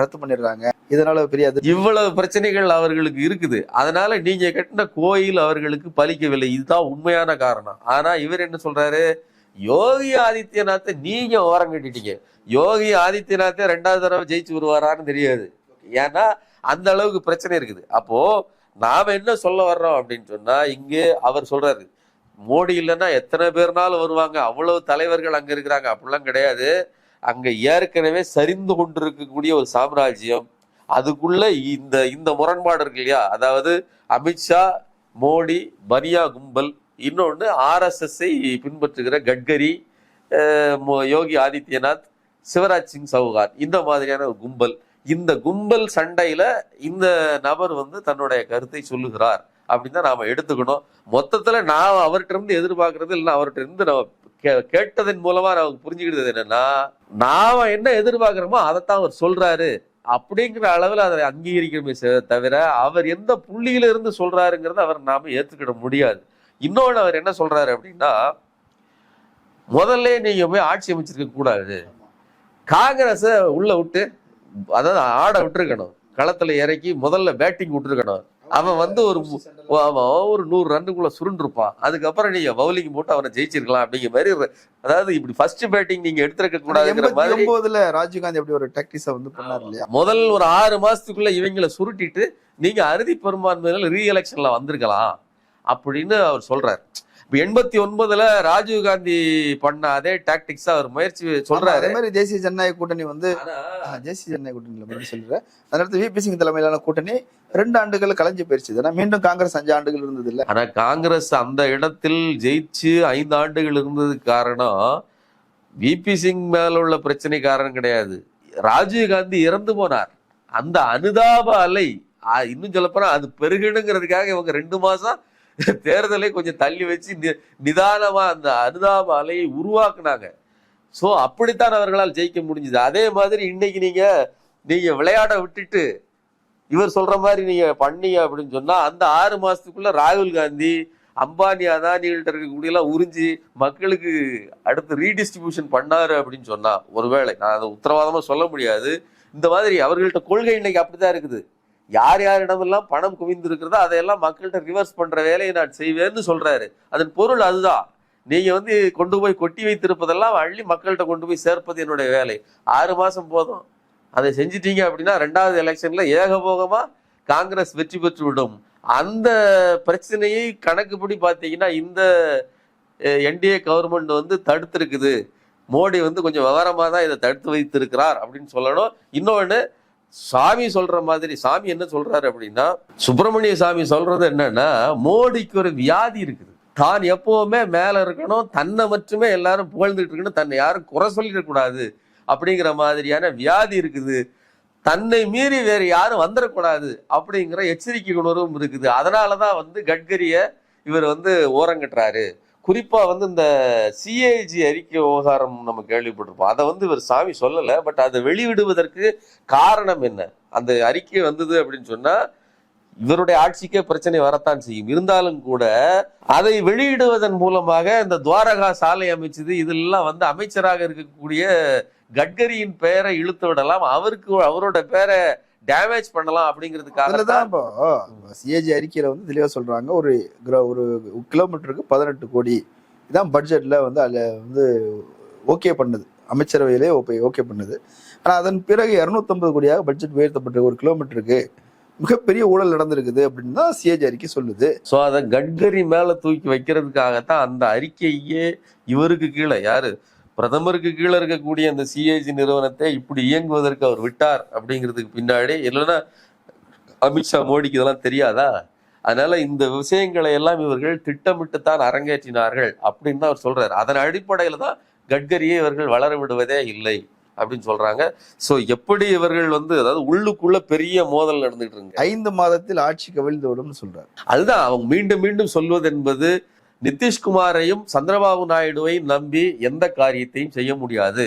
ரத்து பண்ணிடுறாங்க. இதனால பெரிய இவ்வளவு பிரச்சனைகள் அவர்களுக்கு இருக்குது. அதனால நீங்க கட்டின கோயில் அவர்களுக்கு பலிக்கவில்லை. இதுதான் உண்மையான காரணம். ஆனா இவர் என்ன சொல்றாரு? யோகி ஆதித்யநாத்தை நீங்க ஓரம் கட்டிட்டீங்க யோகி ஆதித்யநாத்தே ரெண்டாவது தடவை ஜெயிச்சு வருவாரான்னு தெரியாது. ஏன்னா அந்த அளவுக்கு பிரச்சனை இருக்குது. அப்போ நாம என்ன சொல்ல வர்றோம் அப்படின்னு சொன்னா இங்கே அவர் சொல்றாரு மோடி இல்லைன்னா எத்தனை பேர்னாலும் வருவாங்க? அவ்வளவு தலைவர்கள் அங்க இருக்கிறாங்க. அப்படிலாம் கிடையாது. அங்க ஏற்கனவே சரிந்து கொண்டிருக்கக்கூடிய ஒரு சாம்ராஜ்யம் அதுக்குள்ள இந்த இந்த முரண்பாடு இருக்கு இல்லையா? அதாவது அமித்ஷா மோடி பனியா கும்பல் இன்னொன்று ஆர்எஸ்எஸ்ஐ பின்பற்றுகிற கட்கரி யோகி ஆதித்யநாத் சிவராஜ் சிங் சவுகான் இந்த மாதிரியான ஒரு கும்பல். இந்த கும்பல் சண்டையில இந்த நபர் வந்து தன்னுடைய கருத்தை சொல்லுகிறார். அப்படின்னு தான் நாம எடுத்துக்கணும். மொத்தத்துல நான் அவர்கிட்ட இருந்து எதிர்பார்க்கறது இல்லை அவர்கிட்ட இருந்து நம்ம கே- கேட்டதன் மூலமா நமக்கு புரிஞ்சுக்கிட்டது என்னன்னா நாம என்ன எதிர்பார்க்கிறோமோ அதைத்தான் அவர் சொல்றாரு. அப்படிங்கிற அளவில் அதை அங்கீகரிக்கணுமே தவிர அவர் எந்த புள்ளியில இருந்து சொல்றாருங்கிறத அவர் நாம ஏத்துக்கிட முடியாது. இன்னொன்று அவர் என்ன சொல்றாரு அப்படின்னா முதல்ல நீங்க போய் ஆட்சி அமைச்சிருக்க கூடாது. காங்கிரஸ உள்ள விட்டு அதாவது ஆட விட்டுருக்கணும். களத்துல இறக்கி முதல்ல பேட்டிங் விட்டுருக்கணும். அவன் வந்து ஒரு அவன் ஒரு நூறு ரன்னுக்குள்ள சுருண்டிருப்பான். அதுக்கப்புறம் நீங்க பவுலிங் போட்டு அவனை ஜெயிச்சிருக்கலாம் அப்படிங்கிற மாதிரி அதாவது இப்படி ஃபர்ஸ்ட் பேட்டிங் நீங்க எடுத்திருக்க கூடாதுங்கிற மாதிரி ஒன்பதுல ராஜீவ்காந்தி அப்படி ஒரு டாக்டிஸ வந்து பண்ணார் இல்லையா? முதல் ஒரு ஆறு மாசத்துக்குள்ள இவங்களை சுருட்டிட்டு நீங்க அறுதி பெரும்பான்மையில ரீ எலெக்ஷன்ல வந்திருக்கலாம் அப்படின்னு அவர் சொல்றாரு. இப்ப எண்பத்தி ஒன்பதுல ராஜீவ் காந்தி பண்ண அதே டாக்டிக்ஸ் அவர் முயற்சி சொல்றாரு. அதே மாதிரி தேசிய ஜனநாயக கூட்டணி வந்து தேசிய ஜனநாயக கூட்டணியில மட்டும் சொல்றேன் அந்த நேரத்தில் விபி சிங் தலைமையிலான கூட்டணி ரெண்டு ஆண்டுகள் கலைஞ்சு போயிருச்சு. ஏன்னா மீண்டும் காங்கிரஸ் அஞ்சு ஆண்டுகள் இருந்தது இல்ல. ஆனா காங்கிரஸ் அந்த இடத்தில் ஜெயிச்சு ஐந்து ஆண்டுகள் இருந்ததுக்கு காரணம் விபி சிங் மேல உள்ள பிரச்சனை காரணம் கிடையாது. ராஜீவ் காந்தி இறந்து போனார். அந்த அனுதாப அலை இன்னும் சொல்லப்போனா அது பெருகணுங்கிறதுக்காக இவங்க ரெண்டு மாசம் தேர்தலை கொஞ்சம் தள்ளி வச்சு நி- நிதானமா அந்த அனுதாப அலையை உருவாக்குனாங்க. ஸோ அப்படித்தான் அவர்களால் ஜெயிக்க முடிஞ்சது. அதே மாதிரி இன்னைக்கு நீங்க நீங்க விளையாட விட்டுட்டு இவர் சொல்ற மாதிரி நீங்க பண்ணீங்க அப்படின்னு சொன்னா அந்த ஆறு மாசத்துக்குள்ள ராகுல் காந்தி அம்பானி அதானிகள்ட்ட இருக்கக்கூடிய எல்லாம் உறிஞ்சி மக்களுக்கு அடுத்து ரீடிஸ்ட்ரிபியூஷன் பண்ணாரு அப்படின்னு சொன்னா ஒருவேளை நான் அதை உத்தரவாதமா சொல்ல முடியாது. இந்த மாதிரி அவர்கள்ட்ட கொள்கை இன்னைக்கு அப்படிதான் இருக்குது. யார் யாரிடமெல்லாம் பணம் குவிந்திருக்கிறதோ அதையெல்லாம் மக்கள்கிட்ட ரிவர்ஸ் பண்ற வேலையை நான் செய்வேன்னு சொல்றாரு. அதன் பொருள் அதுதான். நீங்க வந்து கொண்டு போய் கொட்டி வைத்திருப்பதெல்லாம் அள்ளி மக்கள்கிட்ட கொண்டு போய் சேர்ப்பது என்னுடைய வேலை. ஆறு மாசம் போதும். அதை செஞ்சிட்டீங்க அப்படின்னா ரெண்டாவது எலெக்ஷன்ல ஏகபோகமா காங்கிரஸ் வெற்றி பெற்று விடும் அந்த பிரச்சனையை கணக்குப்படி பார்த்தீங்கன்னா இந்த என்டிஏ கவர்மெண்ட் வந்து தடுத்திருக்குது. மோடி வந்து கொஞ்சம் விவரமாக தான் இதை தடுத்து வைத்திருக்கிறார் அப்படின்னு சொல்லணும். இன்னொன்று சாமி சொல்ற மாதிரி சாமி என்ன சொல்றாரு அப்படின்னா சுப்பிரமணிய சாமி சொல்றது என்னன்னா மோடிக்கு ஒரு வியாதி இருக்குது. தான் எப்பவுமே மேல இருக்கணும் தன்னை மட்டுமே எல்லாரும் புகழ்ந்துட்டு இருக்கணும் தன்னை யாரும் குறை சொல்லிடக்கூடாது அப்படிங்கிற மாதிரியான வியாதி இருக்குது. தன்னை மீறி வேற யாரும் வந்துடக்கூடாது அப்படிங்கிற எச்சரிக்கை உணர்வும் இருக்குது. அதனாலதான் வந்து கட்கரிய இவர் வந்து ஓரங்கட்டுறாரு. குறிப்பாக வந்து இந்த சிஏஜி அறிக்கை விவகாரம் நம்ம கேள்விப்பட்டிருப்போம். அதை வந்து இவர் சாமி சொல்லலை பட் அதை வெளியிடுவதற்கு காரணம் என்ன? அந்த அறிக்கை வந்தது அப்படின்னு சொன்னால் இவருடைய ஆட்சிக்கே பிரச்சனை வரத்தான் செய்யும். இருந்தாலும் கூட அதை வெளியிடுவதன் மூலமாக இந்த துவாரகா சாலை அமைச்சது இதெல்லாம் வந்து அமைச்சராக இருக்கக்கூடிய கட்கரியின் பெயரை இழுத்து விடலாம். அவருக்கு அவரோட பேரை டேமேஜ் பண்ணலாம் அப்படிங்கிறதுக்காக அதுலதான் இப்போ சிஏஜி அறிக்கையில வந்து தெளிவா சொல்றாங்க. ஒரு ஒரு கிலோமீட்டருக்கு பதினெட்டு கோடி. இதான் பட்ஜெட்ல வந்து அதுல வந்து ஓகே பண்ணது. அமைச்சரவையிலே ஓகே பண்ணது. ஆனா அதன் பிறகு 250 கோடியாக பட்ஜெட் உயர்த்தப்பட்ட ஒரு கிலோமீட்டருக்கு மிகப்பெரிய ஊழல் நடந்திருக்குது அப்படின்னு தான் சிஏஜி அறிக்கை சொல்லுது. சோ அதை கட்கரி மேல தூக்கி வைக்கிறதுக்காகத்தான் அந்த அறிக்கையே இவருக்கு கீழே. யாரு? பிரதமருக்கு கீழே இருக்கக்கூடிய அந்த சிஏஜி நிறுவனத்தை இப்படி இயங்குவதற்கு அவர் விட்டார் அப்படிங்கிறதுக்கு பின்னாடி இல்லைன்னா அமித்ஷா மோடிக்கு இதெல்லாம் தெரியாதா? அதனால இந்த விஷயங்களை எல்லாம் இவர்கள் திட்டமிட்டு தான் அரங்கேற்றினார்கள் அப்படின்னு தான் அவர் சொல்றாரு. அதன் அடிப்படையில தான் கட்கரியை இவர்கள் வளர விடுவதே இல்லை அப்படின்னு சொல்றாங்க. சோ எப்படி இவர்கள் வந்து அதாவது உள்ளுக்குள்ள பெரிய மோதல் நடந்துட்டு இருக்கு? ஐந்து மாதத்தில் ஆட்சி கவிழ்ந்து விடும்னு சொல்றாரு. அதுதான் அவங்க மீண்டும் மீண்டும் சொல்வது என்பது நிதிஷ்குமாரையும் சந்திரபாபு நாயுடுவையும் நம்பி எந்த காரியத்தையும் செய்ய முடியாது.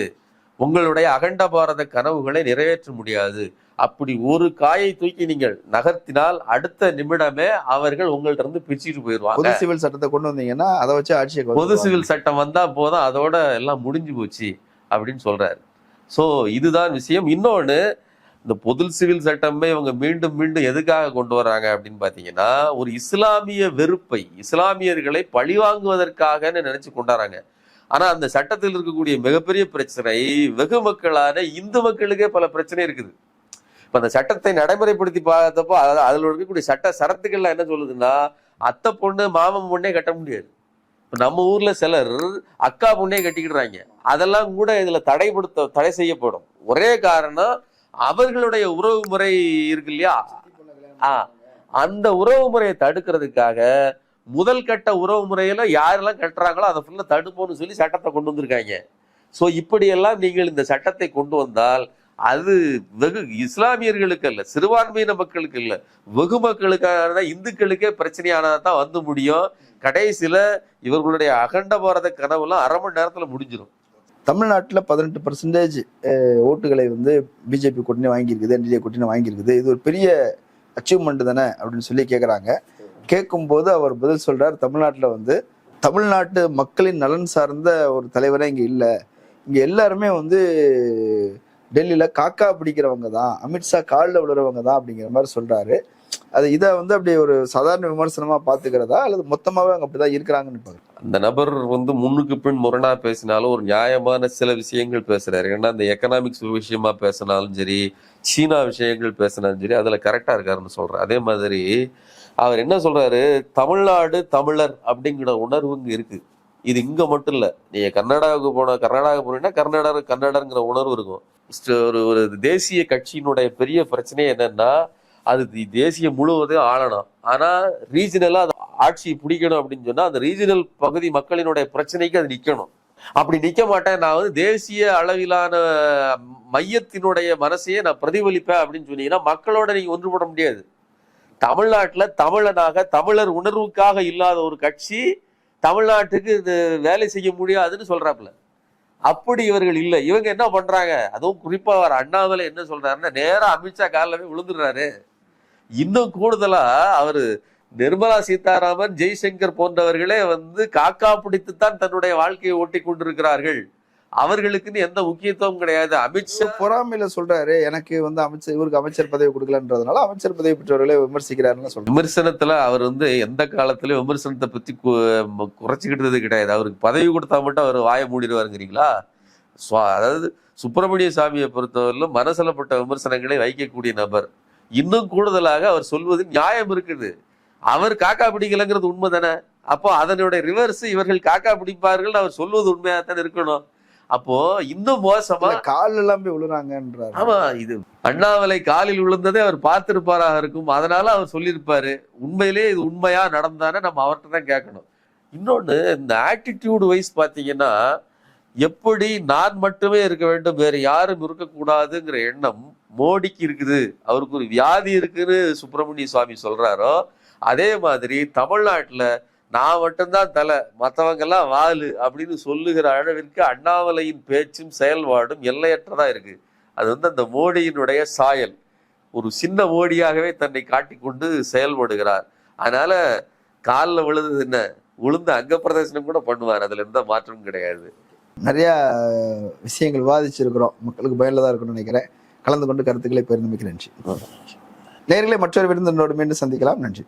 உங்களுடைய அகண்ட பாரத கனவுகளை நிறைவேற்ற முடியாது. அப்படி ஒரு காயை தூக்கி நீங்கள் நகர்த்தினால் அடுத்த நிமிடமே அவர்கள் உங்கள்ட்ட இருந்து பிச்சுட்டு போயிடுவாங்க. பொது சிவில் சட்டத்தை கொண்டு வந்தீங்கன்னா அதை வச்சு ஆட்சியை பொது. சிவில் சட்டம் வந்தா போதும் அதோட எல்லாம் முடிஞ்சு போச்சு அப்படின்னு சொல்றாரு. சோ இதுதான் விஷயம். இன்னொன்னு இந்த பொது சிவில் சட்டமே இவங்க மீண்டும் மீண்டும் எதுக்காக கொண்டு வர்றாங்க அப்படின்னு பார்த்தீங்கன்னா ஒரு இஸ்லாமிய வெறுப்பை இஸ்லாமியர்களை பழிவாங்குவதற்காகன்னு நினைச்சு கொண்டாடுறாங்க. ஆனா அந்த சட்டத்தில் இருக்கக்கூடிய மிகப்பெரிய பிரச்சனை வெகு மக்களான இந்து மக்களுக்கே பல பிரச்சனை இருக்குது. இப்ப அந்த சட்டத்தை நடைமுறைப்படுத்தி பார்த்தப்போ அதாவது அதுல இருக்கக்கூடிய சட்ட சரத்துக்கள்லாம் என்ன சொல்லுதுன்னா அத்தை பொண்ணு மாமன் பொண்ணே கட்ட முடியாது. இப்போ நம்ம ஊர்ல சிலர் அக்கா பொண்ணே கட்டிக்கிடுறாங்க. அதெல்லாம் கூட இதுல தடைப்படுத்த தடை செய்யப்படும். ஒரே காரணம் அவர்களுடைய உறவு முறை இருக்கு இல்லையா ஆ, அந்த உறவு முறையை தடுக்கிறதுக்காக முதல் கட்ட உறவு முறையில யாரெல்லாம் கட்டுறாங்களோ அதை ஃபுல்லாக தடுப்போம்னு சொல்லி சட்டத்தை கொண்டு வந்திருக்காங்க. ஸோ இப்படியெல்லாம் நீங்கள் இந்த சட்டத்தை கொண்டு வந்தால் அது வெகு இஸ்லாமியர்களுக்கு அல்ல சிறுபான்மையின மக்களுக்கு இல்ல வெகு மக்களுக்கான இந்துக்களுக்கே பிரச்சனையானதா தான் வந்து முடியும். கடைசியில் இவர்களுடைய அகண்ட பாரத கனவுலாம் அரை மணி நேரத்தில் முடிஞ்சிடும் தமிழ்நாட்டில் பதினெட்டு பர்சன்டேஜ் ஓட்டுகளை வந்து பிஜேபி கூட்டணி வாங்கியிருக்குது என்டிஏ கூட்டணி வாங்கியிருக்குது. இது ஒரு பெரிய அச்சீவ்மெண்ட் தானே அப்படின்னு சொல்லி கேட்குறாங்க கேட்கும்போது அவர் பதில் சொல்கிறார் தமிழ்நாட்டில் வந்து தமிழ்நாட்டு மக்களின் நலன் சார்ந்த ஒரு தலைவரே இங்கே இல்லை. இங்கே எல்லாருமே வந்து டெல்லியில் காக்கா பிடிக்கிறவங்க தான் அமித்ஷா காலில் விழுறவங்க தான் அப்படிங்கிற மாதிரி சொல்கிறாரு அது இதை வந்து அப்படி ஒரு சாதாரண விமர்சனமா பாத்துக்கிறதா அல்லது மொத்தமாவே அவங்க அப்படிதான் இருக்கிறாங்கன்னு பாக்குறேன் அந்த நபர் வந்து முன்னுக்கு பின் முரணா பேசினாலும் ஒரு நியாயமான சில விஷயங்கள் பேசுறாரு. ஏன்னா அந்த எக்கனாமிக்ஸ் விஷயமா பேசினாலும் சரி சீனா விஷயங்கள் பேசினாலும் சரி அதுல கரெக்டா இருக்காருன்னு சொல்றாரு அதே மாதிரி அவர் என்ன சொல்றாரு? தமிழ்நாடு தமிழர் அப்படிங்கிற உணர்வு இங்க இருக்கு. இது இங்க மட்டும் இல்ல. நீங்க கர்நாடகாவுக்கு போன கர்நாடகா போனீங்கன்னா கர்நாடக கன்னடங்கிற உணர்வு இருக்கும். ஒரு ஒரு தேசிய கட்சியினுடைய பெரிய பிரச்சனை என்னன்னா அது தி- தேசியம் முழுவதும் ஆளணும். ஆனா ரீஜனலா அது ஆட்சியை பிடிக்கணும் அப்படின்னு சொன்னா அந்த ரீஜனல் பகுதி மக்களினுடைய பிரச்சனைக்கு அது நிக்கணும். அப்படி நிக்க மாட்டேன். நான் வந்து தேசிய அளவிலான மையத்தினுடைய மனசையே நான் பிரதிபலிப்பேன் அப்படின்னு சொன்னீங்கன்னா மக்களோட நீங்க ஒன்றுபட முடியாது. தமிழ்நாட்டுல தமிழனாக தமிழர் உணர்வுக்காக இல்லாத ஒரு கட்சி தமிழ்நாட்டுக்கு இது வேலை செய்ய முடியாதுன்னு சொல்றாப்புல. அப்படி இவர்கள் இல்லை. இவங்க என்ன பண்றாங்க? அதுவும் குறிப்பாக அவர் அண்ணாமலை என்ன சொல்றாருன்னா நேரா அமித்ஷா காலில் போய் விழுந்துடுறாரு. இன்னும் கூடுதலா அவரு நிர்மலா சீதாராமன் ஜெய்சங்கர் போன்றவர்களே வந்து காக்கா பிடித்துத்தான் தன்னுடைய வாழ்க்கையை ஓட்டி கொண்டிருக்கிறார்கள். அவர்களுக்குன்னு எந்த முக்கியத்துவம் கிடையாது. அமித்ஷா பொறாமையில சொல்றாரு எனக்கு வந்து அமைச்சர் இவருக்கு அமைச்சர் பதவி கொடுக்கலன்றதுனால அமைச்சர் பதவி பெற்றவர்களே விமர்சிக்கிறாருன்னு சொல்றாரு. விமர்சனத்துல அவர் வந்து எந்த காலத்திலயும் விமர்சனத்தை பத்தி குறைச்சிக்கிட்டது கிடையாது. அவருக்கு பதவி கொடுத்தா மட்டும் அவர் வாய மூடிடுவாருங்கிறீங்களா? அதாவது சுப்பிரமணிய சாமியை பொறுத்தவரையிலும் மனசலப்பட்ட விமர்சனங்களை வைக்கக்கூடிய நபர். இன்னும் கூடுதலாக அவர் சொல்வது நியாயம் இருக்குது. அவர் காக்கா பிடிக்கலங்கிறது உண்மை தானே? அப்போ அதனுடைய ரிவர்ஸ் இவர்கள் காக்கா பிடிப்பார்கள் அவர் சொல்வது உண்மையா தானே இருக்கணும்? அப்போ இன்னும் மோசமா கால் எல்லாம் விழுறாங்கன்றாரு. ஆமா இது அண்ணாமலை காலில் விழுந்ததே அவர் பார்த்திருப்பாராக இருக்கும். அதனால அவர் சொல்லியிருப்பாரு உண்மையிலே இது உண்மையா நடந்தானே நம்ம அவர்கிட்ட தான் கேட்கணும். இன்னொன்னு இந்த ஆட்டிடியூடு வைஸ் பாத்தீங்கன்னா எப்படி நான் மட்டுமே இருக்க வேண்டும் வேற யாரும் இருக்கக்கூடாதுங்கிற எண்ணம் மோடிக்கு இருக்குது அவருக்கு ஒரு வியாதி இருக்குன்னு சுப்பிரமணிய சுவாமி சொல்கிறாரோ அதே மாதிரி தமிழ்நாட்டில் நான் மட்டும்தான் தலை மற்றவங்கெல்லாம் வாலு அப்படின்னு சொல்லுகிற அளவிற்கு அண்ணாமலையின் பேச்சும் செயல்பாடும் எல்லையற்றதாக இருக்குது அது வந்து அந்த மோடியினுடைய சாயல். ஒரு சின்ன மோடியாகவே தன்னை காட்டிக்கொண்டு செயல்படுகிறார். அதனால் காலில் விழுந்தது என்ன? விழுந்து அங்க பிரதர்சனம் கூட பண்ணுவார். அதில் எந்த மாற்றமும் கிடையாது. நிறையா விஷயங்கள் விவாதிச்சிருக்கிறோம். மக்களுக்கு பயனில் தான் இருக்குன்னு நினைக்கிறேன். கலந்து கொண்டு கருத்துக்களை பகிர்ந்து நன்றி. நேர்களை மற்றொரு விருந்தினோடு மீண்டும் சந்திக்கலாம். நன்றி.